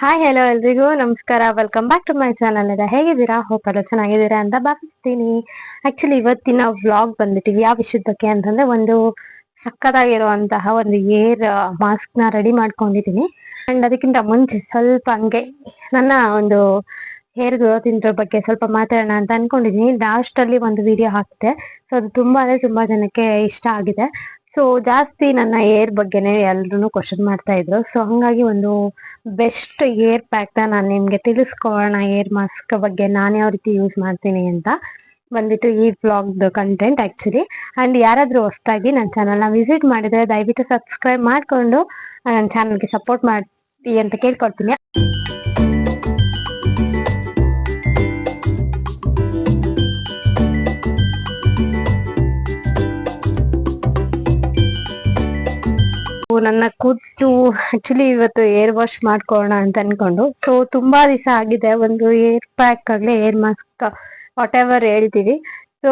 Hi hello ಎಲ್ರಿಗೂ. ನಮಸ್ಕಾರ. Welcome back to my channel ಇದೆ ಹೇಗಿದ್ದೀರಾ? ಹೋಪ್ ಎಲ್ಲ ಚೆನ್ನಾಗಿದ್ದೀರಾ ಅಂತ ಭಾವಿಸ್ತೀನಿ. ಆಕ್ಚುಲಿ ಇವತ್ತಿನ ವ್ಲಾಗ್ ಬಂದ್ಬಿಟ್ಟಿವಿ ಯಾವ ವಿಷಯದ ಬಗ್ಗೆ ಅಂತಂದ್ರೆ ಒಂದು ಸಕ್ಕದಾಗಿರುವಂತಹ ಒಂದು ಏರ್ ಮಾಸ್ಕ್ನ ರೆಡಿ ಮಾಡ್ಕೊಂಡಿದೀನಿ ಅಂಡ್ ಅದಕ್ಕಿಂತ ಮುಂಚೆ ಸ್ವಲ್ಪ ಹಂಗೆ ನನ್ನ ಒಂದು ಹೇರ್ ಗ್ರೋತ್ ಇದ್ರ ಬಗ್ಗೆ ಸ್ವಲ್ಪ ಮಾತಾಡೋಣ ಅಂತ ಅನ್ಕೊಂಡಿದ್ದೀನಿ. ಲಾಸ್ಟ್ ಅಲ್ಲಿ ಒಂದು ವಿಡಿಯೋ ಹಾಕಿದೆ. ಸೊ ಅದು ತುಂಬಾ ಅಂದ್ರೆ ತುಂಬಾ ಜನಕ್ಕೆ ಇಷ್ಟ ಆಗಿದೆ. ಸೊ ಜಾಸ್ತಿ ನನ್ನ ಏರ್ ಬಗ್ಗೆನೆ ಎಲ್ರು ಕ್ವಶನ್ ಮಾಡ್ತಾ ಇದ್ರು. ಸೊ ಹಂಗಾಗಿ ಒಂದು ಬೆಸ್ಟ್ ಏರ್ ಪ್ಯಾಕ್ನ ನಾನು ನಿಮ್ಗೆ ತಿಳಿಸ್ಕೊಳ್ಳೋಣ ಏರ್ ಮಾಸ್ಕ್ ಬಗ್ಗೆ ನಾನು ಯಾವ ರೀತಿ ಯೂಸ್ ಮಾಡ್ತೀನಿ ಅಂತ ಬಂದ್ಬಿಟ್ಟು ಈ ಬ್ಲಾಗ್ ಕಂಟೆಂಟ್ ಆಕ್ಚುಲಿ ಅಂಡ್ ಯಾರಾದ್ರೂ ಹೊಸದಾಗಿ ನನ್ನ ಚಾನಲ್ನ ವಿಸಿಟ್ ಮಾಡಿದ್ರೆ ದಯವಿಟ್ಟು ಸಬ್ಸ್ಕ್ರೈಬ್ ಮಾಡ್ಕೊಂಡು, ನನ್ನ ಚಾನಲ್ಗೆ ಸಪೋರ್ಟ್ ಮಾಡಿ ಅಂತ ಕೇಳ್ಕೊಡ್ತೀನಿ. ನನ್ನ ಕೂತು ಆಕ್ಚುಲಿ ಇವತ್ತು ಏರ್ ವಾಶ್ ಮಾಡ್ಕೊಳ್ಳೋಣ ಅಂತ ಅನ್ಕೊಂಡು. ಸೊ ತುಂಬಾ ದಿವಸ ಆಗಿದೆ. ಒಂದು ಏರ್ ಪ್ಯಾಕ್ ಆಗ್ಲಿ ಏರ್ ಮಾಸ್ಕ್ ವಾಟ್ ಎವರ್ ಹೇಳ್ತೀವಿ. ಸೊ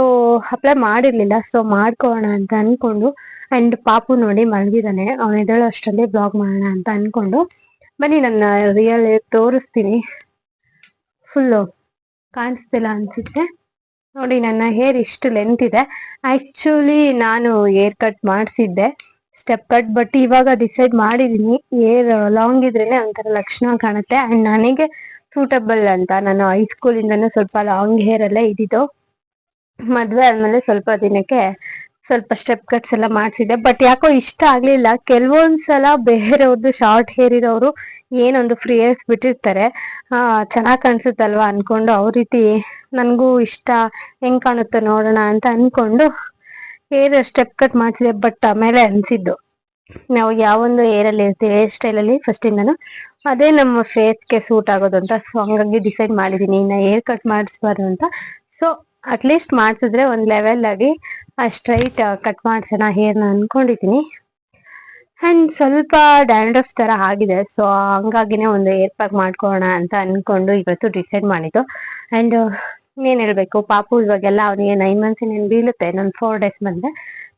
ಅಪ್ಲೈ ಮಾಡಿರ್ಲಿಲ್ಲ. ಸೊ ಮಾಡ್ಕೊಳ್ಳೋಣ ಅಂತ ಅನ್ಕೊಂಡು ಅಂಡ್ ಪಾಪು ನೋಡಿ ಮಲಗಿದಾನೆ ಅವನ ಎದಳು ಅಷ್ಟರಲ್ಲಿ ಬ್ಲಾಗ್ ಮಾಡೋಣ ಅಂತ ಅನ್ಕೊಂಡು. ಬನ್ನಿ, ನನ್ನ ರಿಯಲ್ ತೋರಿಸ್ತೀನಿ. ಫುಲ್ಲು ಕಾಣಿಸ್ತಿಲ್ಲ ಅನ್ಸುತ್ತೆ. ನೋಡಿ, ನನ್ನ ಹೇರ್ ಇಷ್ಟು ಲೆಂತ್ ಇದೆ. ಆಕ್ಚುಲಿ ನಾನು ಹೇರ್ ಕಟ್ ಮಾಡಿಸಿದ್ದೆ. ಸ್ಟೆಪ್ ಕಟ್ ಬಟ್ ಇವಾಗ ಡಿಸೈಡ್ ಮಾಡಿದೀನಿ. ಏರ್ ಲಾಂಗ್ ಇದ್ರೇನೆ ಒಂಥರ ಲಕ್ಷಣ ಕಾಣುತ್ತೆ. ಅಂಡ್ ನನಗೆ ಸೂಟಬಲ್ ಅಂತ, ನಾನು ಹೈಸ್ಕೂಲ್ ಇಂದನೂ ಸ್ವಲ್ಪ ಲಾಂಗ್ ಹೇರ್ ಎಲ್ಲ ಇದ್ದಿದ್ದು. ಮದ್ವೆ ಆದ್ಮೇಲೆ ಸ್ವಲ್ಪ ದಿನಕ್ಕೆ ಸ್ವಲ್ಪ ಸ್ಟೆಪ್ ಕಟ್ಸ್ ಎಲ್ಲ ಮಾಡ್ಸಿದ್ದೆ. ಬಟ್ ಯಾಕೋ ಇಷ್ಟ ಆಗ್ಲಿಲ್ಲ. ಕೆಲವೊಂದ್ಸಲ ಬೇರೆಯವ್ರದ್ದು ಶಾರ್ಟ್ ಹೇರ್ ಇರೋರು ಏನೊಂದು ಫ್ರೀ ಹೇರ್ಸ್ ಬಿಟ್ಟಿರ್ತಾರೆ. ಆ, ಚೆನ್ನಾಗ್ ಕಾಣಿಸುತ್ತಲ್ವಾ ಅನ್ಕೊಂಡು ಅವ್ರ ರೀತಿ ನನ್ಗೂ ಇಷ್ಟ. ಹೆಂಗ್ ಕಾಣುತ್ತೆ ನೋಡೋಣ ಅಂತ ಅನ್ಕೊಂಡು ಹೇರ್ ಸ್ಟೆಪ್ ಕಟ್ ಮಾಡ್ಸಿದೆ, ಬಟ್ ಆಮೇಲೆ ಅನ್ಸಿದ್ದು. ನಾವು ಯಾವೊಂದು ಹೇರ್ ಅಲ್ಲಿ ಇರ್ತೀವಿ ಹೇರ್ ಸ್ಟೈಲ್ ಅಲ್ಲಿ ಫಸ್ಟ್ ಇಂದನು. ಅದೇ ನಮ್ಮ ಫೇಸ್ಗೆ ಸೂಟ್ ಆಗೋದು ಅಂತ ಸೊ ಹಂಗಾಗಿ ಡಿಸೈಡ್ ಮಾಡಿದೀನಿ, ಇನ್ನ ಹೇರ್ ಕಟ್ ಮಾಡಿಸ್ಬಾರ್ದು ಅಂತ. ಸೊ ಅಟ್ ಲೀಸ್ಟ್ ಮಾಡ್ಸಿದ್ರೆ ಒಂದ್ ಲೆವೆಲ್ ಆಗಿ ಸ್ಟ್ರೈಟ್ ಕಟ್ ಮಾಡ್ಸೋಣ ಹೇರ್ನ ಅನ್ಕೊಂಡಿದೀನಿ. ಅಂಡ್ ಸ್ವಲ್ಪ ಡ್ಯಾಂಡ್ರಫ್ ತರ ಆಗಿದೆ ಸೊ ಹಂಗಾಗಿನೇ ಒಂದು ಏರ್ ಪ್ಯಾಕ್ ಮಾಡ್ಕೊಳ್ಳೋಣ ಅಂತ ಅನ್ಕೊಂಡು ಇವತ್ತು ಡಿಸೈಡ್ ಮಾಡಿದ್ದು. ಅಂಡ್ ಏನ್ ಹೇಳ್ಬೇಕು? ಪಾಪು ಇವಾಗೆಲ್ಲ ಅವನಿಗೆ ನೈನ್ ಮಂತ್ಸ್ ಇನ್ನೇನು ಬೀಳುತ್ತೆ, ಇನ್ನೊಂದು ಫೋರ್ ಡೇಸ್ ಬಂದೆ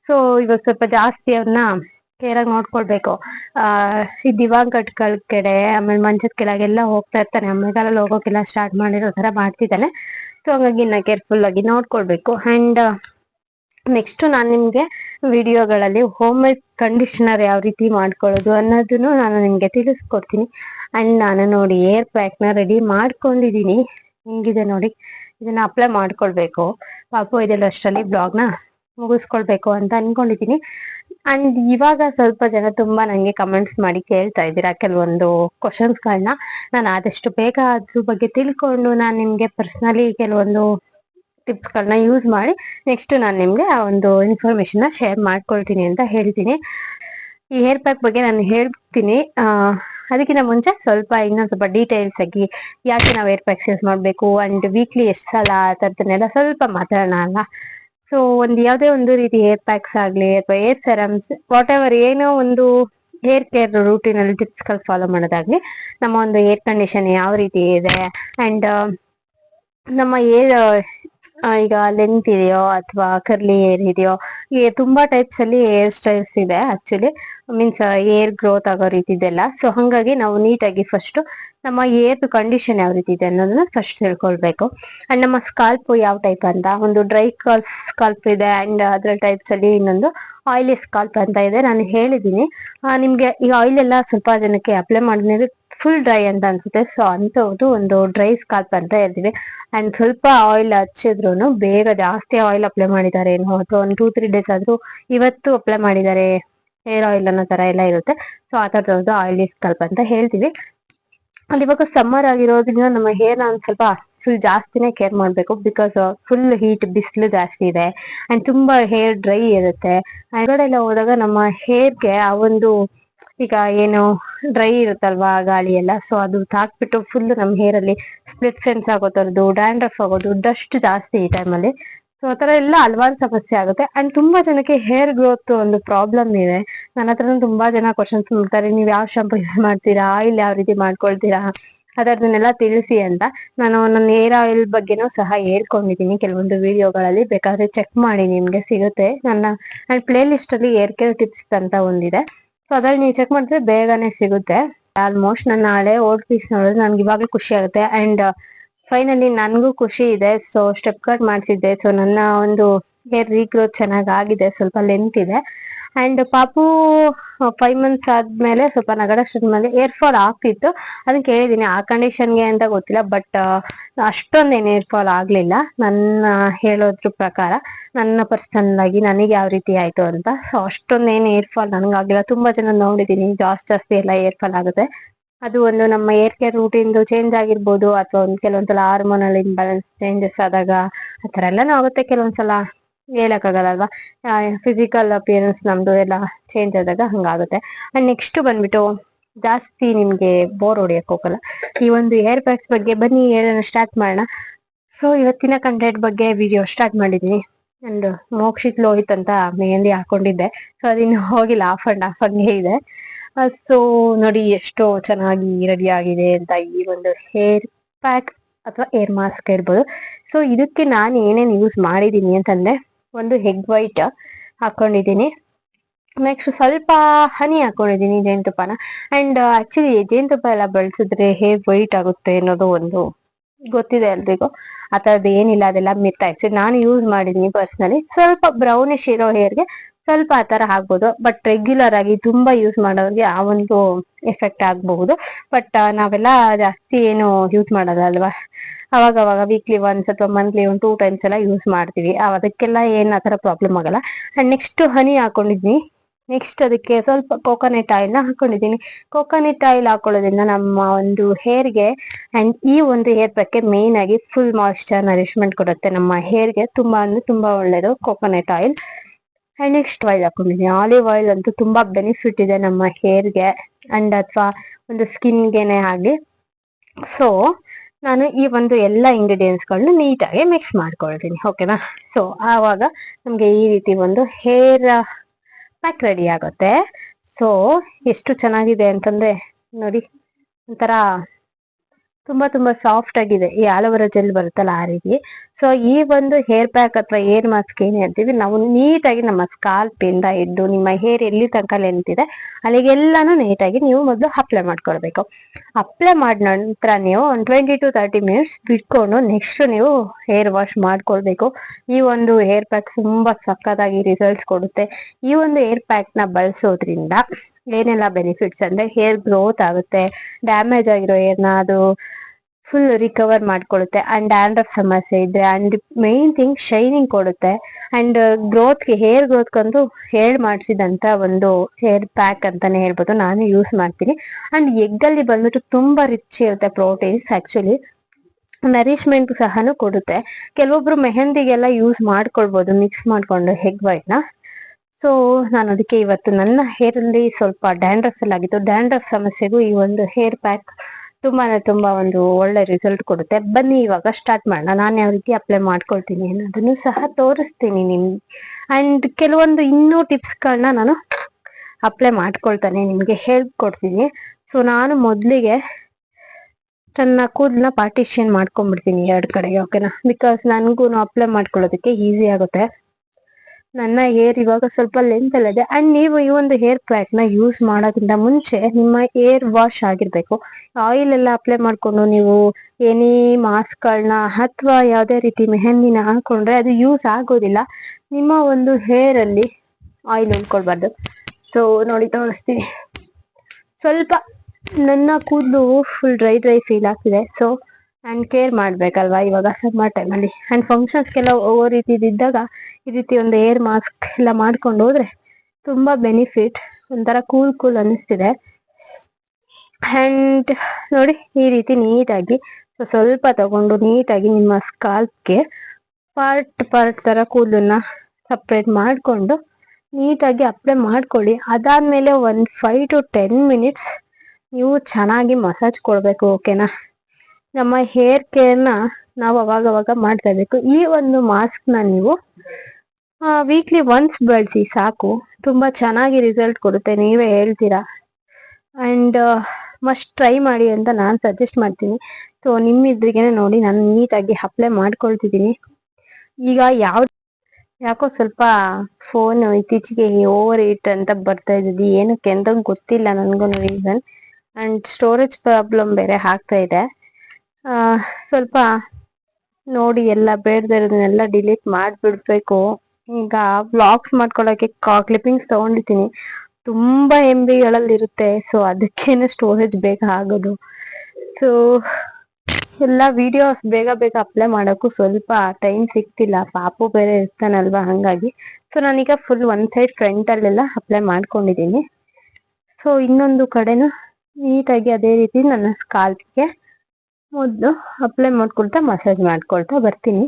ಸೊ ಇವಾಗ ಸ್ವಲ್ಪ ಜಾಸ್ತಿ ಅವ್ನ ಕೇರ್ ಆಗಿ ನೋಡ್ಕೊಳ್ಬೇಕು. ಆ, ಈ ದಿವಾಂಗಟ್ಗಳ ಕಡೆ, ಆಮೇಲೆ ಮಂಚದ ಕೆಳಗೆಲ್ಲ ಹೋಗ್ತಾ ಇರ್ತಾನೆ. ಅಮ್ಮಗಾಲಲ್ಲಿ ಹೋಗೋಕೆಲ್ಲ ಸ್ಟಾರ್ಟ್ ಮಾಡಿರೋ ತರ ಮಾಡ್ತಿದ್ದಾನೆ. ಸೊ ಹಂಗಾಗಿ ಇನ್ನ ಕೇರ್ಫುಲ್ ಆಗಿ ನೋಡ್ಕೊಳ್ಬೇಕು. ಅಂಡ್ ನೆಕ್ಸ್ಟ್ ನಾನು ನಿಮ್ಗೆ ವಿಡಿಯೋಗಳಲ್ಲಿ ಹೋಮ್ ಮೇಡ್ ಕಂಡೀಷನರ್ ಯಾವ ರೀತಿ ಮಾಡ್ಕೊಳ್ಳೋದು ಅನ್ನೋದನ್ನು ನಾನು ನಿಮ್ಗೆ ತಿಳಿಸ್ಕೊಡ್ತೀನಿ. ಅಂಡ್ ನಾನು ನೋಡಿ ಏರ್ ಪ್ಯಾಕ್ನ ರೆಡಿ ಮಾಡ್ಕೊಂಡಿದೀನಿ ಹಿಂಗಿದೆ ನೋಡಿ. ಇದನ್ನ ಅಪ್ಲೈ ಮಾಡ್ಕೊಳ್ಬೇಕು. ಪಾಪು ಇದೆಲ್ಲ ಅಷ್ಟರಲ್ಲಿ ಬ್ಲಾಗ್ನ ಮುಗಿಸ್ಕೊಳ್ಬೇಕು ಅಂತ ಅನ್ಕೊಂಡಿದೀನಿ ಅಂಡ್ ಇವಾಗ ಸ್ವಲ್ಪ ಜನ ತುಂಬಾ ನಂಗೆ ಕಮೆಂಟ್ಸ್ ಮಾಡಿ ಕೇಳ್ತಾ ಇದ್ದೀರಾ ಕೆಲವೊಂದು ಕ್ವಶನ್ಸ್ ಗಳನ್ನ. ನಾನು ಆದಷ್ಟು ಬೇಗ ಅದ್ರ ಬಗ್ಗೆ ತಿಳ್ಕೊಂಡು ನಾನು ನಿಮ್ಗೆ ಪರ್ಸನಲಿ ಕೆಲವೊಂದು ಟಿಪ್ಸ್ ಗಳನ್ನ ಯೂಸ್ ಮಾಡಿ ನೆಕ್ಸ್ಟ್ ನಾನು ನಿಮ್ಗೆ ಆ ಒಂದು ಇನ್ಫಾರ್ಮೇಶನ್ ಶೇರ್ ಮಾಡ್ಕೊಳ್ತೀನಿ ಅಂತ ಹೇಳ್ತೀನಿ. ಈ ಹೇರ್ ಪ್ಯಾಕ್ ಬಗ್ಗೆ ನಾನು ಹೇಳ್ತೀನಿ. ಆ ಅದಕ್ಕಿಂತ ಮುಂಚೆ ಸ್ವಲ್ಪ ಇನ್ನೊಂದು ಸ್ವಲ್ಪ ಡೀಟೇಲ್ಸ್ ಆಗಿ ಯಾಕೆ ನಾವು ಏರ್ ಪ್ಯಾಕ್ಸ್ ಯೂಸ್ ಮಾಡಬೇಕು ಅಂಡ್ ವೀಕ್ಲಿ ಎಷ್ಟು ಸಲ ಆ ಥರದನ್ನೆಲ್ಲ ಸ್ವಲ್ಪ ಮಾತಾಡೋಣ ಅಲ್ಲ? ಸೊ ಒಂದು ಯಾವುದೇ ಒಂದು ರೀತಿ ಏರ್ ಪ್ಯಾಕ್ಸ್ ಆಗ್ಲಿ ಅಥವಾ ಏರ್ ಸೆರಮ್ಸ್ ವಾಟ್ ಎವರ್ ಏನೋ ಒಂದು ಹೇರ್ ಕೇರ್ ರೂಟೀನ್ ಅಲ್ಲಿ ಟಿಪ್ಸ್ಗಳು ಫಾಲೋ ಮಾಡೋದಾಗ್ಲಿ ನಮ್ಮ ಒಂದು ಏರ್ ಕಂಡೀಷನ್ ಯಾವ ರೀತಿ ಇದೆ? ಅಂಡ್ ನಮ್ಮ ಏರ್ ಈಗ ಲೆಂತ್ ಇದೆಯೋ ಅಥವಾ ಕರ್ಲಿ ಏರ್ ಇದೆಯೋ ಈ ತುಂಬಾ ಟೈಪ್ಸ್ ಅಲ್ಲಿ ಏರ್ ಸ್ಟೈಲ್ಸ್ ಇದೆ ಆಕ್ಚುಲಿ ಮೀನ್ಸ್ ಏರ್ ಗ್ರೋತ್ ಆಗೋ ರೀತಿ ಇದೆಲ್ಲ. ಸೊ ಹಂಗಾಗಿ ನಾವು ನೀಟಾಗಿ ಫಸ್ಟ್ ನಮ್ಮ ಏರ್ ಕಂಡೀಷನ್ ಯಾವ ರೀತಿ ಇದೆ ಅನ್ನೋದನ್ನ ಫಸ್ಟ್ ತಿಳ್ಕೊಳ್ಬೇಕು. ಅಂಡ್ ನಮ್ಮ ಸ್ಕಾಲ್ಪ್ ಯಾವ ಟೈಪ್ ಅಂತ, ಒಂದು ಡ್ರೈ ಸ್ಕಾಲ್ಪ್ ಸ್ಕಾಲ್ಪ್ ಇದೆ ಅಂಡ್ ಅದರ ಟೈಪ್ಸ್ ಅಲ್ಲಿ ಇನ್ನೊಂದು ಆಯಿಲಿ ಸ್ಕಾಲ್ಪ್ ಅಂತ ಇದೆ. ನಾನು ಹೇಳಿದೀನಿ ನಿಮ್ಗೆ ಈ ಆಯಿಲ್ ಎಲ್ಲ ಸ್ವಲ್ಪ ಜನಕ್ಕೆ ಅಪ್ಲೈ ಮಾಡಿದ್ರೆ ಫುಲ್ ಡ್ರೈ ಅಂತ ಅನ್ಸುತ್ತೆ. ಸೊ ಅಂತದ್ದು ಒಂದು ಡ್ರೈ ಸ್ಕಾಲ್ಪ್ ಅಂತ ಹೇಳ್ತೀವಿ. ಅಂಡ್ ಸ್ವಲ್ಪ ಆಯಿಲ್ ಹಚ್ಚಿದ್ರು ಬೇಗ ಜಾಸ್ತಿ ಆಯಿಲ್ ಅಪ್ಲೈ ಮಾಡಿದ್ದಾರೆ. ಏನೋ ಅಥವಾ ಒಂದು ಟೂ ತ್ರೀ ಡೇಸ್ ಆದ್ರೂ ಇವತ್ತು ಅಪ್ಲೈ ಮಾಡಿದ್ದಾರೆ. ಹೇರ್ ಆಯಿಲ್ ಅನ್ನೋ ತರ ಎಲ್ಲ ಇರುತ್ತೆ. ಸೊ ಆ ತರದ್ದು ಆಯಿಲಿ ಸ್ಕಾಲ್ಪ್ ಅಂತ ಹೇಳ್ತೀವಿ. ಅಲ್ಲಿ ಇವಾಗ ಸಮ್ಮರ್ ಆಗಿರೋದ್ರಿಂದ ನಮ್ಮ ಹೇರ್ ಒಂದ್ ಸ್ವಲ್ಪ ಫುಲ್ ಜಾಸ್ತಿನೇ ಕೇರ್ ಮಾಡ್ಬೇಕು. ಬಿಕಾಸ್ ಫುಲ್ ಹೀಟ್ ಬಿಸಿಲು ಜಾಸ್ತಿ ಇದೆ. ಅಂಡ್ ತುಂಬಾ ಹೇರ್ ಡ್ರೈ ಇರುತ್ತೆ. ಹೊರಗಡೆ ಎಲ್ಲ ಹೋದಾಗ ನಮ್ಮ ಹೇರ್ಗೆ ಆ ಒಂದು ಈಗ ಏನು ಡ್ರೈ ಇರುತ್ತಲ್ವಾ ಗಾಳಿ ಎಲ್ಲ ಸೊ ಅದು ತಾಕ್ಬಿಟ್ಟು ಫುಲ್ ನಮ್ಮ ಹೇರ್ ಅಲ್ಲಿ ಸ್ಪ್ಲಿಟ್ ಸೆನ್ಸ್ ಆಗೋ ತರದ್ದು ಡ್ಯಾಂಡ್ರಫ್ ಆಗೋದು ಡಸ್ಟ್ ಜಾಸ್ತಿ ಈ ಟೈಮಲ್ಲಿ ಸೊ ಆತರ ಎಲ್ಲ ಹಲವಾರು ಸಮಸ್ಯೆ ಆಗುತ್ತೆ. ಅಂಡ್ ತುಂಬಾ ಜನಕ್ಕೆ ಹೇರ್ ಗ್ರೋತ್ ಒಂದು ಪ್ರಾಬ್ಲಮ್ ಇದೆ. ನನ್ನ ಹತ್ರ ತುಂಬಾ ಜನ ಕ್ವಶನ್ಸ್ ಮಾಡ್ತಾರೆ, ನೀವು ಯಾವ ಶಾಂಪು ಯೂಸ್ ಮಾಡ್ತೀರಾ? ಆಯಿಲ್ ಯಾವ ರೀತಿ ಮಾಡ್ಕೊಳ್ತೀರಾ? ಅದನ್ನೆಲ್ಲ ತಿಳಿಸಿ ಅಂತ ನಾನು ನನ್ನ ಹೇರ್ ಆಯಿಲ್ ಬಗ್ಗೆನೂ ಸಹ ಹೇಳ್ಕೊಂಡಿದ್ದೀನಿ. ಕೆಲವೊಂದು ವಿಡಿಯೋಗಳಲ್ಲಿ ಬೇಕಾದ್ರೆ ಚೆಕ್ ಮಾಡಿ ನಿಮ್ಗೆ ಸಿಗುತ್ತೆ. ನನ್ನ ನನ್ನ ಪ್ಲೇ ಲಿಸ್ಟ್ ಅಲ್ಲಿ ಏರ್ ಕೇರ್ ಟಿಪ್ಸ್ ಅಂತ ಒಂದಿದೆ. ಸೊ ಅದ್ರಲ್ಲಿ ನೀವು ಚೆಕ್ ಮಾಡಿದ್ರೆ ಬೇಗನೆ ಸಿಗುತ್ತೆ. ಆಲ್ಮೋಸ್ಟ್ ನನ್ನ ಹಳೆ ಓಲ್ಡ್ ಪೀಸ್ ನೋಡಿದ್ರೆ ನನ್ಗೆ ಇವಾಗ್ಲೂ ಖುಷಿ ಆಗುತ್ತೆ. ಅಂಡ್ ಫೈನಲಿ ನನಗೂ ಖುಷಿ ಇದೆ. ಸೊ ಸ್ಟೆಪ್ ಕಟ್ ಮಾಡಿಸಿದ್ದೆ ಸೊ ನನ್ನ ಒಂದು ಹೇರ್ ರೀಗ್ರೋತ್ ಚೆನ್ನಾಗಿ ಆಗಿದೆ. ಸ್ವಲ್ಪ ಲೆಂತ್ ಇದೆ. ಅಂಡ್ ಪಾಪು ಫೈವ್ ಮಂತ್ಸ್ ಆದ್ಮೇಲೆ ಸ್ವಲ್ಪ ನಗಡ ಮೇಲೆ ಏರ್ ಫಾಲ್ ಆಗ್ತಿತ್ತು. ಅದನ್ನ ಕೇಳಿದೀನಿ ಆ ಕಂಡೀಷನ್ಗೆ ಅಂತ ಗೊತ್ತಿಲ್ಲ ಬಟ್ ಅಷ್ಟೊಂದೇನು ಏರ್ ಫಾಲ್ ಆಗ್ಲಿಲ್ಲ. ನನ್ನ ಹೇಳೋದ್ರ ಪ್ರಕಾರ, ನನ್ನ ಪರ್ಸನಲ್ ಆಗಿ ನನಗೆ ಯಾವ ರೀತಿ ಆಯ್ತು ಅಂತ ಸೊ ಅಷ್ಟೊಂದೇನು ಏರ್ ಫಾಲ್ ನನಗಾಗಿಲ್ಲ ತುಂಬಾ ಜನ ನೋಡಿದೀನಿ, ಜಾಸ್ತಿ ಜಾಸ್ತಿ ಎಲ್ಲ ಏರ್ ಫಾಲ್ ಆಗುತ್ತೆ. ಅದು ಒಂದು ನಮ್ಮ ಏರ್ ಕೇರ್ ರೂಟೀನ್ ಚೇಂಜ್ ಆಗಿರ್ಬೋದು, ಅಥವಾ ಒಂದು ಕೆಲವೊಂದ್ಸಲ ಹಾರ್ಮೋನಲ್ ಇಂಬ್ಯಾಲೆನ್ಸ್ ಚೇಂಜಸ್ ಆದಾಗ ಆತರ ಎಲ್ಲಾನು ಆಗುತ್ತೆ ಕೆಲವೊಂದ್ಸಲ. ಹೇಳಕ್ಕಾಗಲ್ಲ ಅಲ್ವಾ? ಫಿಸಿಕಲ್ ಅಪಿಯರೆನ್ಸ್ ನಮ್ದು ಎಲ್ಲ ಚೇಂಜ್ ಆದಾಗ ಹಂಗಾಗುತ್ತೆ. ಅಂಡ್ ನೆಕ್ಸ್ಟ್ ಬಂದ್ಬಿಟ್ಟು ಜಾಸ್ತಿ ನಿಮ್ಗೆ ಬೋರ್ ಹೊಡಿಯಕ್ ಹೋಗಲ್ಲ. ಈ ಒಂದು ಏರ್ ಪ್ಯಾಕ್ಸ್ ಬಗ್ಗೆ ಬನ್ನಿ, ಹೇಳೋಣ ಸ್ಟಾರ್ಟ್ ಮಾಡೋಣ. ಸೊ ಇವತ್ತಿನ ಕಂಟೆಂಟ್ ಬಗ್ಗೆ ವಿಡಿಯೋ ಸ್ಟಾರ್ಟ್ ಮಾಡಿದೀನಿ. ಅಂಡ್ ಮೋಕ್ಷಿತ್ ಲೋಹಿತ್ ಅಂತ ಮೆಹಂದಿ ಹಾಕೊಂಡಿದ್ದೆ. ಸೊ ಅದಿನ್ನು ಹೋಗಿಲ್ಲ ಆಫ್ ಅಂಡ್ ಆಫ್ ಹಂಗೆ ಇದೆ. ಸೊ ನೋಡಿ ಎಷ್ಟು ಚೆನ್ನಾಗಿ ರೆಡಿ ಆಗಿದೆ ಅಂತ ಈ ಒಂದು ಹೇರ್ ಪ್ಯಾಕ್ ಅಥವಾ ಏರ್ ಮಾಸ್ಕ್ ಇರ್ಬೋದು. ಸೊ ಇದಕ್ಕೆ ನಾನು ಏನೇನು ಯೂಸ್ ಮಾಡಿದ್ದೀನಿ ಅಂತಂದ್ರೆ ಒಂದು ಹೆಗ್ ವೈಟ್ ಹಾಕೊಂಡಿದ್ದೀನಿ. ನೆಕ್ಸ್ಟ್ ಸ್ವಲ್ಪ ಹನಿ ಹಾಕೊಂಡಿದ್ದೀನಿ, ಜೇನುತುಪ್ಪನ. ಅಂಡ್ ಆಕ್ಚುಲಿ ಜೇನುತುಪ್ಪ ಎಲ್ಲ ಬಳಸಿದ್ರೆ ಹೇರ್ ವೈಟ್ ಆಗುತ್ತೆ ಅನ್ನೋದು ಒಂದು ಗೊತ್ತಿದೆ ಎಲ್ರಿಗೂ. ಆ ತರದ್ದು ಏನಿಲ್ಲ, ಅದೆಲ್ಲ ಮಿತ್ ಆಕ್ಚುಲಿ ನಾನು ಯೂಸ್ ಮಾಡಿದೀನಿ ಪರ್ಸನಲಿ ಸ್ವಲ್ಪ ಬ್ರೌನಿಶ್ ಇರೋ ಹೇರ್ಗೆ ಸ್ವಲ್ಪ ಆ ತರ ಆಗ್ಬೋದು. ಬಟ್ ರೆಗ್ಯುಲರ್ ಆಗಿ ತುಂಬಾ ಯೂಸ್ ಮಾಡೋರಿಗೆ ಆ ಒಂದು ಎಫೆಕ್ಟ್ ಆಗಬಹುದು ಬಟ್ ನಾವೆಲ್ಲ ಜಾಸ್ತಿ ಏನು ಯೂಸ್ ಮಾಡೋದಲ್ವಾ? ಅಲ್ವಾ ಅವಾಗ ಅವಾಗ ವೀಕ್ಲಿ ಒನ್ಸ್ ಅಥವಾ ಮಂತ್ಲಿ ಒಂದು ಟೂ ಟೈಮ್ಸ್ ಎಲ್ಲ ಯೂಸ್ ಮಾಡ್ತೀವಿ. ಅದಕ್ಕೆಲ್ಲ ಏನ್ ಆತರ ಪ್ರಾಬ್ಲಮ್ ಆಗಲ್ಲ. ಅಂಡ್ ನೆಕ್ಸ್ಟ್ ಹನಿ ಹಾಕೊಂಡಿದ್ನಿ. ನೆಕ್ಸ್ಟ್ ಅದಕ್ಕೆ ಸ್ವಲ್ಪ ಕೋಕೋನಟ್ ಆಯಿಲ್ನ ಹಾಕೊಂಡಿದ್ದೀನಿ. ಕೋಕೋನಟ್ ಆಯಿಲ್ ಹಾಕೊಳ್ಳೋದ್ರಿಂದ ನಮ್ಮ ಒಂದು ಹೇರ್ಗೆ ಅಂಡ್ ಈ ಒಂದು ಹೇರ್ ಪ್ಯಾಕ್ಗೆ ಮೇನ್ ಆಗಿ ಫುಲ್ ಮಾಯಿಶ್ಚರ್ ನರಿಶ್ಮೆಂಟ್ ಕೊಡುತ್ತೆ ನಮ್ಮ ಹೇರ್ಗೆ ತುಂಬಾ ಅಂದ್ರೆ ತುಂಬಾ ಒಳ್ಳೇದು coconut oil and next oil ಹಾಕೊಂಡಿದ್ದೀನಿ. ಆಲಿವ್ ಆಯಿಲ್ ಅಂತೂ ತುಂಬಾ ಬೆನಿಫಿಟ್ ಇದೆ ನಮ್ಮ ಹೇರ್ಗೆ ಅಂಡ್ ಅಥವಾ ಒಂದು ಸ್ಕಿನ್ಗೆನೆ ಆಗಲಿ. ಸೊ ನಾನು ಈ ಒಂದು ಎಲ್ಲ ಇಂಗ್ರೀಡಿಯೆಂಟ್ಸ್ಗಳನ್ನ ನೀಟಾಗಿ ಮಿಕ್ಸ್ ಮಾಡ್ಕೊಳ್ತೀನಿ. ಓಕೆನಾ ಸೊ ಆವಾಗ ನಮಗೆ ಈ ರೀತಿ ಒಂದು ಹೇರ್ ಪ್ಯಾಕ್ ರೆಡಿ ಆಗುತ್ತೆ. ಸೊ ಎಷ್ಟು ಚೆನ್ನಾಗಿದೆ ಅಂತಂದ್ರೆ, ನೋಡಿ, ಒಂಥರ ತುಂಬಾ ತುಂಬಾ ಸಾಫ್ಟ್ ಆಗಿದೆ. ಈ ಆಲೋವೆರಾ ಜೆಲ್ ಬರುತ್ತಲ್ಲ ಆ ರೀತಿ. ಸೊ ಈ ಒಂದು ಹೇರ್ ಪ್ಯಾಕ್ ಅಥವಾ ಹೇರ್ ಮಾಸ್ಕ್ ಏನ್ ಹೇಳ್ತೀವಿ? ನಾವು ನೀಟಾಗಿ ನಮ್ಮ ಸ್ಕಾಲ್ಪ್ ಇಂದ ಇದ್ದು ನಿಮ್ಮ ಹೇರ್ ಎಲ್ಲಿ ತನಕ ಲೆಂತಿದೆ ಅಲ್ಲಿಗೆಲ್ಲಾನು ನೀಟಾಗಿ ನೀವು ಮೊದಲು ಅಪ್ಲೈ ಮಾಡ್ಕೊಳ್ಬೇಕು. ಅಪ್ಲೈ ಮಾಡಿದ ನಂತರ ನೀವು ಒಂದು ಟ್ವೆಂಟಿ ಟು ತರ್ಟಿ ಮಿನಿಟ್ಸ್ ಬಿಟ್ಕೊಂಡು ನೆಕ್ಸ್ಟ್ ನೀವು ಹೇರ್ ವಾಶ್ ಮಾಡ್ಕೊಳ್ಬೇಕು. ಈ ಒಂದು ಹೇರ್ ಪ್ಯಾಕ್ ತುಂಬಾ ಸಕ್ಕತ್ತಾಗಿ ರಿಸಲ್ಟ್ಸ್ ಕೊಡುತ್ತೆ. ಈ ಒಂದು ಹೇರ್ ಪ್ಯಾಕ್ನ ಬಳಸೋದ್ರಿಂದ ಏನೆಲ್ಲ ಬೆನಿಫಿಟ್ಸ್ ಅಂದ್ರೆ ಹೇರ್ ಗ್ರೋತ್ ಆಗುತ್ತೆ ಡ್ಯಾಮೇಜ್ ಆಗಿರೋ ಹೇರ್ನ ಅದು ಫುಲ್ ರಿಕವರ್ ಮಾಡ್ಕೊಳುತ್ತೆ ಅಂಡ್ ಡ್ಯಾಂಡ್ರಫ್ ಸಮಸ್ಯೆ ಇದ್ರೆ ಅಂಡ್ ಮೈನ್ ಥಿಂಗ್ ಶೈನಿಂಗ್ ಕೊಡುತ್ತೆ ಅಂಡ್ ಗ್ರೋತ್ಗೆ ಹೇರ್ ಗ್ರೋತ್ಗಂತೂ ಹೇರ್ ಮಾಡಿಸಿದಂತ ಒಂದು ಹೇರ್ ಪ್ಯಾಕ್ ಅಂತಾನೆ ಹೇಳ್ಬೋದು, ನಾನು ಯೂಸ್ ಮಾಡ್ತೀನಿ. ಅಂಡ್ ಎಗ್ ಅಲ್ಲಿ ಬಂದ್ಬಿಟ್ಟು ತುಂಬಾ ರಿಚ್ ಇರುತ್ತೆ ಪ್ರೋಟೀನ್ಸ್ ಆಕ್ಚುಲಿ ನರಿಶ್ಮೆಂಟ್ ಸಹನು ಕೊಡುತ್ತೆ. ಕೆಲವೊಬ್ರು ಮೆಹಂದಿಗೆಲ್ಲ ಯೂಸ್ ಮಾಡ್ಕೊಳ್ಬಹುದು ಮಿಕ್ಸ್ ಮಾಡ್ಕೊಂಡು ಹೆಗ್ನ. ಸೊ ನಾನು ಅದಕ್ಕೆ ಇವತ್ತು ನನ್ನ ಹೇರ್ ಅಲ್ಲಿ ಸ್ವಲ್ಪ ಡ್ಯಾಂಡ್ರಫ್ ಎಲ್ಲ ಆಗಿತ್ತು. ಡ್ಯಾಂಡ್ರಫ್ ಸಮಸ್ಯೆಗೂ ಈ ಒಂದು ಹೇರ್ ಪ್ಯಾಕ್ ತುಂಬಾನೇ ತುಂಬಾ ಒಂದು ಒಳ್ಳೆ ರಿಸಲ್ಟ್ ಕೊಡುತ್ತೆ. ಬನ್ನಿ ಇವಾಗ ಸ್ಟಾರ್ಟ್ ಮಾಡೋಣ. ನಾನು ಯಾವ ರೀತಿ ಅಪ್ಲೈ ಮಾಡ್ಕೊಳ್ತೀನಿ ಅನ್ನೋದನ್ನು ಸಹ ತೋರಿಸ್ತೀನಿ ನಿಮ್ಗೆ ಅಂಡ್ ಕೆಲವೊಂದು ಇನ್ನೂ ಟಿಪ್ಸ್ಗಳನ್ನ ನಾನು ಅಪ್ಲೈ ಮಾಡ್ಕೊಳ್ತಾನೆ, ನಿಮ್ಗೆ ಹೇಳ್ಕೊಡ್ತೀನಿ ಸೊ ನಾನು ಮೊದಲಿಗೆ ನನ್ನ ಕೂದಲನ್ನ ಪಾರ್ಟಿಷನ್ ಮಾಡ್ಕೊಂಡ್ಬಿಡ್ತೀನಿ ಎರಡು ಕಡೆಗೆ ಓಕೆನಾ ಬಿಕಾಸ್ ನನಗೂ ಅಪ್ಲೈ ಮಾಡ್ಕೊಳ್ಳೋದಕ್ಕೆ ಈಸಿ ಆಗುತ್ತೆ. ನನ್ನ ಹೇರ್ ಇವಾಗ ಸ್ವಲ್ಪ ಲೆಂತ್ ಅಲ್ಲದೆ ಅಂಡ್ ನೀವು ಈ ಒಂದು ಹೇರ್ ಪ್ಯಾಕ್ನ ಯೂಸ್ ಮಾಡೋದ್ರಿಂದ ಮುಂಚೆ ನಿಮ್ಮ ಹೇರ್ ವಾಶ್ ಆಗಿರ್ಬೇಕು. ಆಯಿಲ್ ಎಲ್ಲ ಅಪ್ಲೈ ಮಾಡ್ಕೊಂಡು ನೀವು ಏನೇ ಮಾಸ್ಕ್ ಗಳನ್ನ ಅಥವಾ ಯಾವ್ದೇ ರೀತಿ ಮೆಹಂದಿನ ಹಾಕೊಂಡ್ರೆ ಅದು ಯೂಸ್ ಆಗೋದಿಲ್ಲ. ನಿಮ್ಮ ಒಂದು ಹೇರ್ ಅಲ್ಲಿ ಆಯಿಲ್ ಉಳ್ಕೊಳ್ಬಾರ್ದು. ಸೊ ನೋಡಿ ತೋರಿಸ್ತೀನಿ. ಸ್ವಲ್ಪ ನನ್ನ ಕೂದಲು ಫುಲ್ ಡ್ರೈ ಡ್ರೈ ಫೀಲ್ ಆಗ್ತಿದೆ. ಸೊ ಅಂಡ್ ಕೇರ್ ಮಾಡ್ಬೇಕಲ್ವಾ ಇವಾಗ ಸಮ್ಮರ್ ಟೈಮಲ್ಲಿ ಅಂಡ್ ಫಂಕ್ಷನ್ಸ್ಗೆಲ್ಲ ಓವರ್ ರೀತಿ ಇದ್ದಾಗ ಈ ರೀತಿ ಒಂದು ಏರ್ ಮಾಸ್ಕ್ ಎಲ್ಲ ಮಾಡ್ಕೊಂಡು ಹೋದ್ರೆ ತುಂಬಾ ಬೆನಿಫಿಟ್ ಒಂಥರ ಕೂಲ್ ಕೂಲ್ ಅನಿಸ್ತಿದೆ. ಅಂಡ್ ನೋಡಿ ಈ ರೀತಿ ನೀಟಾಗಿ ಸ್ವಲ್ಪ ತಗೊಂಡು ನೀಟಾಗಿ ನಿಮ್ಮ ಸ್ಕಾಲ್ಪ್ಗೆ ಪಾರ್ಟ್ ಪಾರ್ಟ್ ತರ ಕೂಲನ್ನ ಸಪ್ರೇಟ್ ಮಾಡಿಕೊಂಡು ನೀಟಾಗಿ ಅಪ್ಲೈ ಮಾಡ್ಕೊಳ್ಳಿ. ಅದಾದ್ಮೇಲೆ ಒಂದ್ ಫೈವ್ ಟು ಟೆನ್ ಮಿನಿಟ್ಸ್ ನೀವು ಚೆನ್ನಾಗಿ ಮಸಾಜ್ ಕೊಡ್ಬೇಕು ಓಕೆನಾ ನಮ್ಮ ಹೇರ್ ಕೇರ್ನ ನಾವು ಅವಾಗ ಅವಾಗ ಮಾಡ್ತಾ ಇರಬೇಕು ಈ ಒಂದು ಮಾಸ್ಕ್ನ ನೀವು ವೀಕ್ಲಿ ಒನ್ಸ್ ಬಳಸಿ ಸಾಕು. ತುಂಬಾ ಚೆನ್ನಾಗಿ ರಿಸಲ್ಟ್ ಕೊಡುತ್ತೆ, ನೀವೇ ಹೇಳ್ತೀರಾ? ಅಂಡ್ ಮಸ್ಟ್ ಟ್ರೈ ಮಾಡಿ ಅಂತ ನಾನು ಸಜೆಸ್ಟ್ ಮಾಡ್ತೀನಿ. ಸೊ ನಿಮ್ಮಿದ್ರಿಗೆ ನೋಡಿ, ನಾನು ನೀಟಾಗಿ ಅಪ್ಲೈ ಮಾಡ್ಕೊಳ್ತಿದ್ದೀನಿ. ಈಗ ಯಾವ ಯಾಕೋ ಸ್ವಲ್ಪ ಫೋನ್ ಇತ್ತೀಚೆಗೆ ಓವರ್ ಏಟ್ ಅಂತ ಬರ್ತಾ ಇದ್ದೀವಿ ಏನಕ್ಕೆ ಅಂತ ಗೊತ್ತಿಲ್ಲ ನನಗೂ ರೀಸನ್ ಅಂಡ್ ಸ್ಟೋರೇಜ್ ಪ್ರಾಬ್ಲಮ್ ಬೇರೆ ಆಗ್ತಾ ಇದೆ. ಸ್ವಲ್ಪ ನೋಡಿ ಎಲ್ಲ ಬೇಡದಿರೋದನ್ನೆಲ್ಲ ಡಿಲೀಟ್ ಮಾಡಿಬಿಡ್ಬೇಕು. ಈಗ ವ್ಲಾಗ್ಸ್ ಮಾಡ್ಕೊಳ್ಳೋಕೆ ಕ್ಲಿಪ್ಪಿಂಗ್ಸ್ ತಗೊಂಡಿದ್ದೀನಿ. ತುಂಬಾ ಎಂ ಬಿಗಳಲ್ಲಿರುತ್ತೆ ಸೊ ಅದಕ್ಕೇನೆ ಸ್ಟೋರೇಜ್ ಬೇಗ ಆಗೋದು. ಸೊ ಎಲ್ಲ ವಿಡಿಯೋಸ್ ಬೇಗ ಬೇಗ ಅಪ್ಲೈ ಮಾಡೋಕ್ಕೂ ಸ್ವಲ್ಪ ಟೈಮ್ ಸಿಗ್ತಿಲ್ಲ. ಪಾಪು ಬೇರೆ ಇರ್ತಾನಲ್ವಾ ಹಂಗಾಗಿ. ಸೊ ನಾನೀಗ ಫುಲ್ ಒನ್ ಸೈಡ್ ಫ್ರಂಟಲ್ಲೆಲ್ಲ ಅಪ್ಲೈ ಮಾಡ್ಕೊಂಡಿದ್ದೀನಿ. ಸೊ ಇನ್ನೊಂದು ಕಡೆನೂ ನೀಟಾಗಿ ಅದೇ ರೀತಿ ನನ್ನ ಸ್ಕಾಲ್ಪ್ಗೆ ಮೊದಲು ಅಪ್ಲೈ ಮಾಡ್ಕೊಳ್ತಾ ಮಸಾಜ್ ಮಾಡ್ಕೊಳ್ತಾ ಬರ್ತೀನಿ.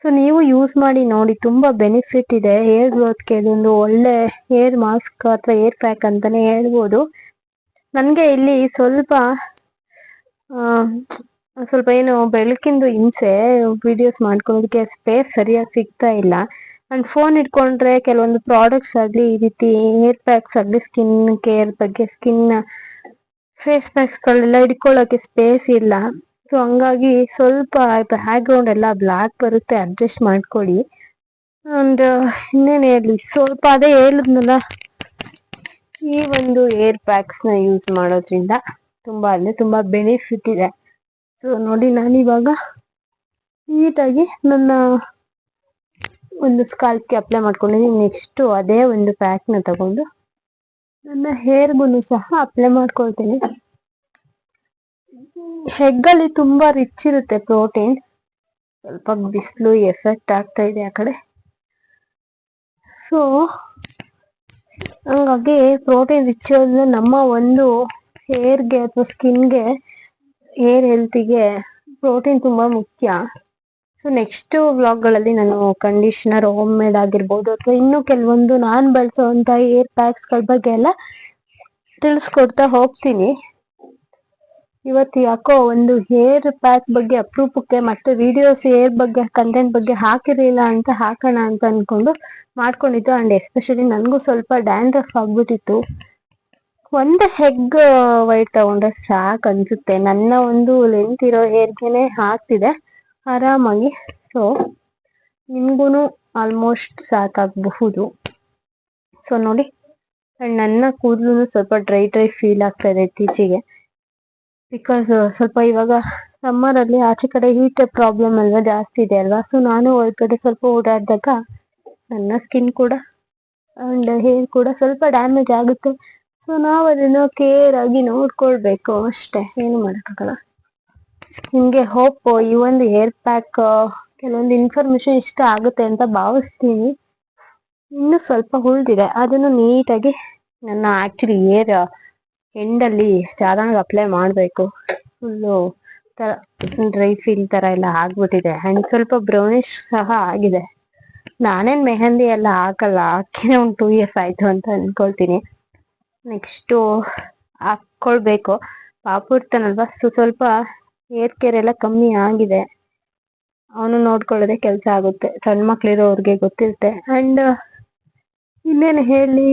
ಸೊ ನೀವು ಯೂಸ್ ಮಾಡಿ ನೋಡಿ ತುಂಬಾ ಬೆನಿಫಿಟ್ ಇದೆ. ಹೇರ್ ಗ್ರೋತ್ಗೆ ಇದೊಂದು ಒಳ್ಳೆ ಹೇರ್ ಮಾಸ್ಕ್ ಅಥವಾ ಹೇರ್ ಪ್ಯಾಕ್ ಅಂತಾನೆ ಹೇಳ್ಬೋದು. ನನಗೆ ಇಲ್ಲಿ ಸ್ವಲ್ಪ ಸ್ವಲ್ಪ ಏನು ಬೆಳಕಿಂದು ಹಿಂಸೆ ವಿಡಿಯೋಸ್ ಮಾಡ್ಕೊಳ್ಳೋದಕ್ಕೆ ಸ್ಪೇಸ್ ಸರಿಯಾಗಿ ಸಿಗ್ತಾ ಇಲ್ಲ. ನಾನು ಫೋನ್ ಇಟ್ಕೊಂಡ್ರೆ ಕೆಲವೊಂದು ಪ್ರಾಡಕ್ಟ್ಸ್ ಆಗಲಿ, ಈ ರೀತಿ ಹೇರ್ ಪ್ಯಾಕ್ಸ್ ಆಗಲಿ ಸ್ಕಿನ್ ಕೇರ್ ಬಗ್ಗೆ ಸ್ಕಿನ್ ಫೇಸ್ ಪ್ಯಾಕ್ಸ್ಗಳೆಲ್ಲ ಹಿಡ್ಕೊಳ್ಳೋಕೆ ಸ್ಪೇಸ್ ಇಲ್ಲ. ಸೊ ಹಂಗಾಗಿ ಸ್ವಲ್ಪ ಬ್ಯಾಕ್ ಗ್ರೌಂಡ್ ಎಲ್ಲ ಬ್ಲಾಕ್ ಬರುತ್ತೆ ಅಡ್ಜಸ್ಟ್ ಮಾಡ್ಕೊಳ್ಳಿ ಅಂಡ್ ಇನ್ನೇನು ಹೇಳಿ ಸ್ವಲ್ಪ ಅದೇ ಹೇಳಿದ್ನಲ್ಲ, ಈ ಒಂದು ಏರ್ ಪ್ಯಾಕ್ಸ್ನ ಯೂಸ್ ಮಾಡೋದ್ರಿಂದ ತುಂಬಾ, ಅಂದರೆ ತುಂಬಾ ಬೆನಿಫಿಟ್ ಇದೆ. ಸೊ ನೋಡಿ ನಾನು ಇವಾಗ ನೀಟಾಗಿ ನನ್ನ ಒಂದು ಸ್ಕಾಲ್ಪ್ಗೆ ಅಪ್ಲೈ ಮಾಡ್ಕೊಂಡಿದ್ದೀನಿ. ನೆಕ್ಸ್ಟ್ ಅದೇ ಒಂದು ಪ್ಯಾಕ್ನ ತಗೊಂಡು ನನ್ನ ಹೇರ್ಗೂ ಸಹ ಅಪ್ಲೈ ಮಾಡ್ಕೊಳ್ತೀನಿ. ಹೆಗ್ಗಲ್ಲಿ ತುಂಬಾ ರಿಚ್ ಇರುತ್ತೆ ಪ್ರೋಟೀನ್ ಸ್ವಲ್ಪ ಬಿಸಿಲು ಎಫೆಕ್ಟ್ ಆಗ್ತಾ ಇದೆ ಆ ಕಡೆ. ಸೊ ಹಂಗಾಗಿ ಪ್ರೋಟೀನ್ ರಿಚ್ ನಮ್ಮ ಒಂದು ಹೇರ್ಗೆ ಅಥವಾ ಸ್ಕಿನ್ಗೆ ಹೇರ್ ಹೆಲ್ತಿಗೆ ಪ್ರೋಟೀನ್ ತುಂಬಾ ಮುಖ್ಯ. ಸೊ ನೆಕ್ಸ್ಟ್ ವ್ಲಾಗ್ಗಳಲ್ಲಿ ನಾನು ಕಂಡೀಷನರ್ ಹೋಮ್ ಮೇಡ್ ಆಗಿರ್ಬೋದು ಅಥವಾ ಇನ್ನೂ ಕೆಲವೊಂದು ನಾನು ಬಳಸುವಂತ ಹೇರ್ ಪ್ಯಾಕ್ಸ್ಗಳ ಬಗ್ಗೆ ಎಲ್ಲ ತಿಳಿಸ್ಕೊಡ್ತಾ ಹೋಗ್ತೀನಿ. ಇವತ್ತು ಯಾಕೋ ಒಂದು ಹೇರ್ ಪ್ಯಾಕ್ ಬಗ್ಗೆ ಅಪರೂಪಕ್ಕೆ ಮತ್ತೆ ವಿಡಿಯೋಸ್ ಹೇರ್ ಬಗ್ಗೆ ಕಂಟೆಂಟ್ ಬಗ್ಗೆ ಹಾಕಿರಲಿಲ್ಲ ಅಂತ ಹಾಕೋಣ ಅಂತ ಅನ್ಕೊಂಡು ಮಾಡ್ಕೊಂಡಿದ್ದು. ಅಂಡ್ ಎಸ್ಪೆಷಲಿ ನನಗೂ ಸ್ವಲ್ಪ ಡ್ಯಾಂಡ್ರಫ್ ಆಗ್ಬಿಟ್ಟಿತ್ತು. ಒಂದು ಹೆಗ್ ವೈಟ್ ತಗೊಂಡ್ರೆ ಸಾಕು ಅನ್ಸುತ್ತೆ. ನನ್ನ ಒಂದು ಲೆಂತ್ ಇರೋ ಹೇರ್ಗೆನೆ ಹಾಕ್ತಿದೆ ಆರಾಮಾಗಿ. ಸೊ ನಿಮ್ಗೂ ಆಲ್ಮೋಸ್ಟ್ ಸಾಕಾಗಬಹುದು. ಸೊ ನೋಡಿ. ನನ್ನ ಕೂದಲು ಸ್ವಲ್ಪ ಡ್ರೈ ಡ್ರೈ ಫೀಲ್ ಆಗ್ತಾ ಇದೆ ಇತ್ತೀಚೆಗೆ. ಬಿಕಾಸ್ ಸ್ವಲ್ಪ ಇವಾಗ ಸಮ್ಮರ್ ಅಲ್ಲಿ ಆಚೆ ಕಡೆ ಹೀಟ್ ಪ್ರಾಬ್ಲಮ್ ಅಲ್ವಾ ಜಾಸ್ತಿ ಇದೆ ಅಲ್ವಾ? ಸೊ ನಾನು ಹೊರಗಡೆ ಸ್ವಲ್ಪ ಓಡಾಡಿದಾಗ ನನ್ನ ಸ್ಕಿನ್ ಕೂಡ ಅಂಡ್ ಹೇರ್ ಕೂಡ ಸ್ವಲ್ಪ ಡ್ಯಾಮೇಜ್ ಆಗುತ್ತೆ. ಸೊ ನಾವು ಅದನ್ನ ಕೇರ್ ಆಗಿ ನೋಡ್ಕೊಳ್ಬೇಕು ಅಷ್ಟೇ. ಏನು ಮಾಡೋಕ್ಕಾಗಲ್ಲ. ನಿಮ್ಗೆ ಹೋಪ್ ಈ ಒಂದು ಹೇರ್ ಪ್ಯಾಕ್ ಕೆಲವೊಂದು ಇನ್ಫಾರ್ಮೇಶನ್ ಇಷ್ಟ ಆಗುತ್ತೆ ಅಂತ ಭಾವಿಸ್ತೀನಿ. ಇನ್ನು ಸ್ವಲ್ಪ ಉಳಿದಿದೆ. ಅದನ್ನು ನೀಟಾಗಿ ನನ್ನ ಆಕ್ಚುಲಿ ಏರ್ ಎಂಡಲ್ಲಿ ಚೆನ್ನಾಗಿ ಅಪ್ಲೈ ಮಾಡಬೇಕು. ಫುಲ್ಲು ಡ್ರೈ ಫೀಲ್ ತರ ಎಲ್ಲ ಆಗ್ಬಿಟ್ಟಿದೆ. ಅಂಡ್ ಸ್ವಲ್ಪ ಬ್ರೌನಿಶ್ ಸಹ ಆಗಿದೆ. ನಾನೇನ್ ಮೆಹಂದಿ ಎಲ್ಲ ಹಾಕಲ್ಲ ಹಾಕಿನೇ ಒಂದು ಟೂ ಇಯರ್ಸ್ ಆಯ್ತು ಅಂತ ಅನ್ಕೊಳ್ತೀನಿ. ನೆಕ್ಸ್ಟು ಹಾಕೊಳ್ಬೇಕು ಪಾಪು ಸೊ ಸ್ವಲ್ಪ ಏರ್ ಕೇರ್ ಎಲ್ಲ ಕಮ್ಮಿ ಆಗಿದೆ. ಅವನು ನೋಡ್ಕೊಳ್ಳೋದೇ ಕೆಲಸ ಆಗುತ್ತೆ. ಸಣ್ಣ ಮಕ್ಳಿರೋರ್ಗೆ ಗೊತ್ತಿರುತ್ತೆ. ಅಂಡ್ ಇನ್ನೇನು ಹೇಳಿ?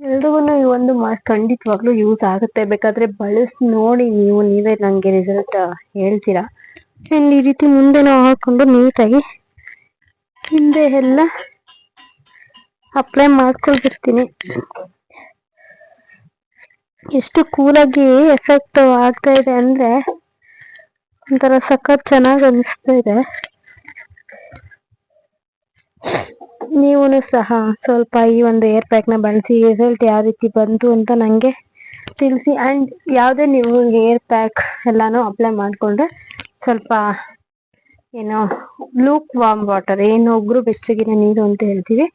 ಎಲ್ರಿಗೂ ಈ ಒಂದು ಮಾಸ್ಕ್ ಖಂಡಿತವಾಗ್ಲೂ ಯೂಸ್ ಆಗುತ್ತೆ. ಬೇಕಾದ್ರೆ ಬಳಸಿ ನೋಡಿ ನೀವು, ನೀವೇ ನಂಗೆ ರಿಸಲ್ಟ್ ಹೇಳ್ತೀರಾ? ಅಂಡ್ ಈ ರೀತಿ ಮುಂದೆ ನಾವು ಹಾಕೊಂಡು ನೀಟಾಗಿ ಹಿಂದೆ ಎಲ್ಲ ಅಪ್ಲೈ ಮಾಡ್ಕೊಳ್ಬಿಡ್ತೀನಿ. ಎಷ್ಟು ಕೂಲಾಗಿ ಎಫೆಕ್ಟ್ ಆಗ್ತಾ ಇದೆ ಅಂದ್ರೆ ಒಂಥರ ಸಖತ್ ಚೆನ್ನಾಗಿ ಅನಿಸ್ತಾ ಇದೆ. ನೀವು ಸಹ ಸ್ವಲ್ಪ ಈ ಒಂದು ಏರ್ ಪ್ಯಾಕ್ನ ಬಳಸಿ ರಿಸಲ್ಟ್ ಯಾವ ರೀತಿ ಬಂತು ಅಂತ ನಂಗೆ ತಿಳಿಸಿ. ಅಂಡ್ ಯಾವುದೇ ನೀವು ಏರ್ ಪ್ಯಾಕ್ ಎಲ್ಲಾನು ಅಪ್ಲೈ ಮಾಡ್ಕೊಂಡ್ರೆ ಸ್ವಲ್ಪ ಏನೋ ಲೂಕ್ ವಾರ್ಮ್ ವಾಟರ್ ಏನು ಒಗ್ರು ಬೆಚ್ಚಗಿನ ನೀರು ಅಂತ ಹೇಳ್ತೀವಿ.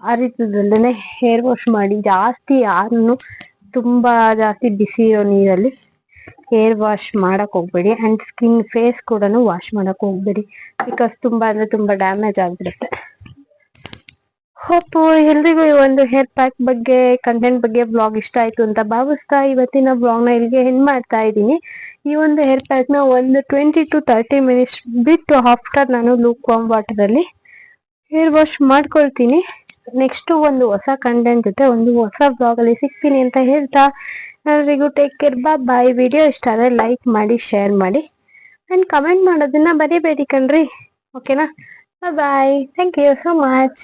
ಆ ರೀತಿಯಲ್ಲೇ ಹೇರ್ ವಾಶ್ ಮಾಡಿ ಜಾಸ್ತಿ ಯಾರನ್ನು ತುಂಬಾ ಜಾಸ್ತಿ ಬಿಸಿ ಇರೋ ನೀರಲ್ಲಿ ಹೇರ್ ವಾಶ್ ಮಾಡಕ್ ಹೋಗ್ಬೇಡಿ. ಅಂಡ್ ಸ್ಕಿನ್ ಫೇಸ್ ಕೂಡ ವಾಶ್ ಮಾಡಕ್ ಹೋಗ್ಬೇಡಿ. ಬಿಕಾಸ್ ತುಂಬಾ ಅಂದ್ರೆ ತುಂಬಾ ಡ್ಯಾಮೇಜ್ ಆಗ್ಬಿಡುತ್ತೆ. ಹೋಪ್, ಎಲ್ರಿಗೂ ಈ ಒಂದು ಹೇರ್ ಪ್ಯಾಕ್ ಬಗ್ಗೆ ಕಂಟೆಂಟ್ ಬಗ್ಗೆ ಬ್ಲಾಗ್ ಇಷ್ಟ ಆಯ್ತು ಅಂತ ಭಾವಿಸ್ತಾ ಇವತ್ತಿನ ಬ್ಲಾಗ್ನ ಇಲ್ಲಿಗೆ ಹೆಣ್ ಮಾಡ್ತಾ ಇದ್ದೀನಿ. ಈ ಒಂದು ಹೇರ್ ಪ್ಯಾಕ್ನ ಒಂದು ಟ್ವೆಂಟಿ ಟು ತರ್ಟಿ ಮಿನಿಟ್ಸ್ ಬಿಟ್ಟು ಆಫ್ಟರ್ ನಾನು ಲೂಕ್ ವಾಮ್ ವಾಟರ್ ಅಲ್ಲಿ ಹೇರ್ ವಾಶ್ ಮಾಡ್ಕೊಳ್ತೀನಿ. ನೆಕ್ಸ್ಟ್ ಒಂದು ಹೊಸ ಕಂಟೆಂಟ್ ಜೊತೆ ಒಂದು ಹೊಸ ಬ್ಲಾಗ್ ಅಲ್ಲಿ ಸಿಗ್ತೀನಿ ಅಂತ ಹೇಳ್ತಾ ಎಲ್ರಿಗೂ ಟೇಕ್ ಕೇರ್ ಬಾ ಬಾಯ್ ವಿಡಿಯೋ ಇಷ್ಟ ಆದ್ರೆ ಲೈಕ್ ಮಾಡಿ ಶೇರ್ ಮಾಡಿ. ಅಂಡ್ ಕಮೆಂಟ್ ಮಾಡೋದನ್ನ ಬರೀಬೇಡಿ ಕಣ್ರಿ. ಓಕೆನಾ bye thank you so much